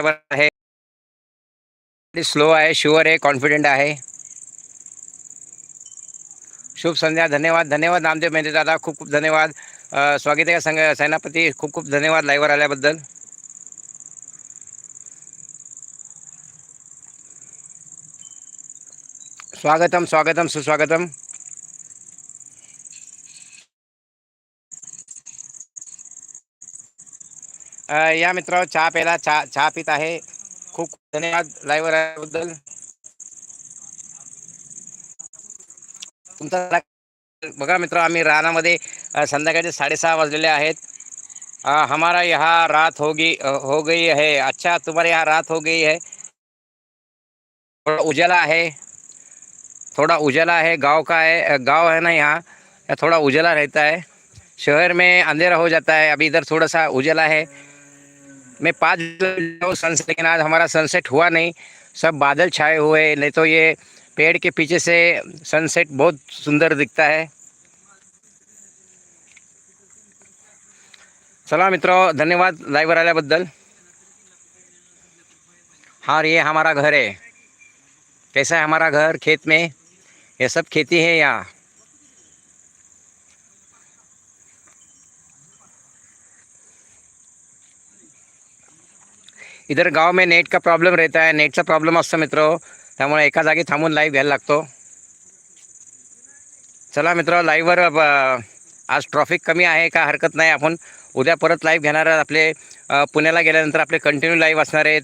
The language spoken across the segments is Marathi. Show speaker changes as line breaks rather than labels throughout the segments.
सबस्क्रायबर आहे. स्लो आहे शुअर आहे कॉन्फिडेंट आहे. शुभ संध्या धन्यवाद धन्यवाद नामदेव मेहते दादा खूप खूप धन्यवाद. स्वागत आहे संघ सेनापती खूप खूप धन्यवाद लाईव्हवर आल्याबद्दल. स्वागतम स्वागतम सुस्वागतम. या मित्र चहा प्यायला चहा चहा पित खूप खूप धन्यवाद लाईव्हवर आल्याबद्दल. तुमचा बघा मित्र आम्ही रानामध्ये संध्याकाळचे साडेसहा वाजलेले हमारा यहाँ रात होगी हो गई है. अच्छा तुम्हारे यहाँ रात हो गई है. थोड़ा उजाला है. थोड़ा उजाला है, गाँव का है गाँव है ना यहाँ? थोड़ा उजाला रहता है. शहर में अंधेरा हो जाता है, अभी इधर थोड़ा सा उजाला है. मैं पाँच सनसेट लेकिन आज हमारा सनसेट हुआ नहीं। सब बादल छाए हुए, नहीं तो ये पेड़ के पीछे से सनसेट बहुत सुंदर दिखता है। चला मित्रों, धन्यवाद लाइव आल्याबद्दल हाँ ये हमारा घर है। कैसा है हमारा घर, खेत में? ये सब खेती है यहाँ इधर गाव में नेट का प्रॉब्लेम रहता है नेटचा प्रॉब्लेम असतो मित्र। त्यामुळे एका जागी थांबून लाईव्ह घ्यायला लागतो। चला मित्र लाईव्हवर आज ट्रॉफिक कमी आहे का हरकत नाही आपण उद्या परत लाईव्ह घेणार आहोत. आपले पुण्याला गेल्यानंतर आपले कंटिन्यू लाईव्ह असणार आहेत.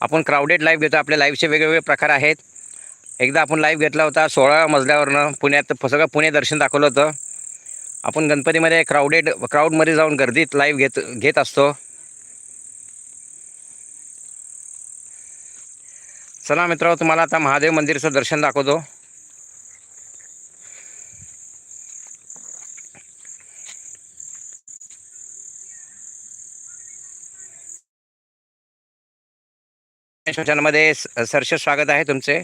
आपण क्राऊडेड लाईव्ह घेतो आपल्या लाईव्हचे वेगवेगळे प्रकार आहेत. एकदा आपण लाईव्ह घेतला होता सोळा मजल्यावरनं पुण्यात सगळं पुणे दर्शन दाखवलं होतं. आपण गणपतीमध्ये क्राऊडेड क्राऊडमध्ये जाऊन गर्दीत लाईव्ह घेत घेत असतो. चला मित्र तुम्हाला आता महादेव मंदिरचं दर्शन दाखवतो. मध्ये सरस स्वागत आहे तुमचे.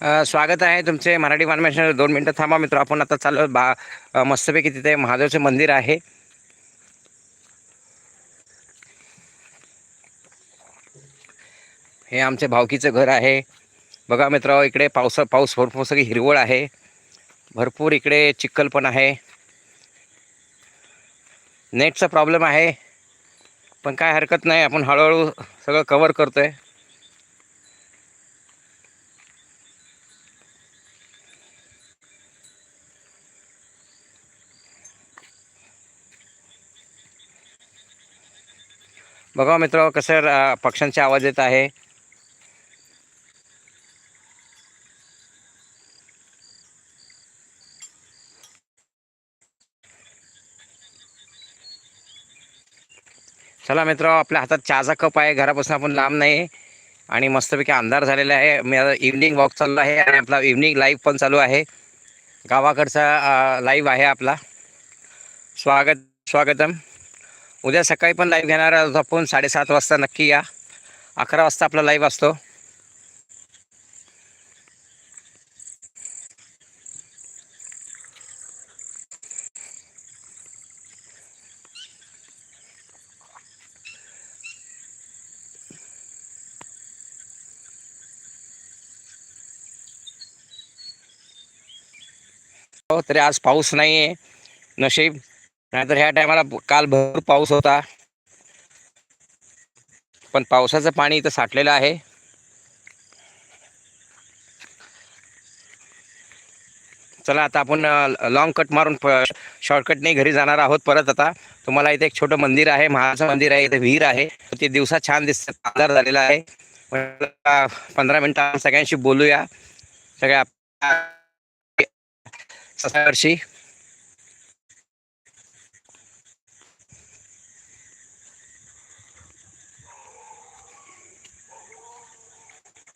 स्वागत आहे तुमचे मराठी मानमेशन दोन मिनटं थांबा मित्र आपण आता चालू बा मस्तपैकी तिथे महादेवचं मंदिर आहे. हे आमचे भावकीचं घर आहे. बघा मित्र इकडे पावसा पाऊस भरपूर सगळी हिरवळ आहे. भरपूर इकडे चिखल पण आहे. नेटचा प्रॉब्लेम आहे. पण काय हरकत नाही आपण हळूहळू सगळं कवर करतो आहे बघा मित्र कसं अ, पक्ष्यांचे आवाज येत आहे. चला मित्र आपल्या हातात चहाचा कप आहे. घरापासून आपण लांब नाही. आणि मस्तपैकी अंधार झालेला आहे. मी आता इव्हनिंग वॉक चालू आहे आणि आपला इव्हनिंग लाईव्ह पण चालू आहे. गावाकडचा लाईव्ह आहे आपला. स्वागत स्वागतम. उद्या सकाळी पण लाईव्ह घेणार आहोत आपण. साडेसात वाजता नक्की या. अकरा वाजता आपला लाईव्ह असतो. हो तरी आज पाऊस नाही आहे नशीब. नाहीतर ह्या टायमाला काल भरपूर पाऊस होता. पण पावसाचं पाणी इथं साठलेलं आहे. चला आता आपण लॉंग कट मारून शॉर्टकटने घरी जाणार आहोत परत आता. तुम्हाला इथे एक छोटं मंदिर आहे महाराज मंदिर आहे इथे विहीर आहे. ते दिवसा छान दिसत अंधार झालेला आहे. पंधरा मिनिटं सगळ्यांशी बोलूया. सगळ्या वर्षी.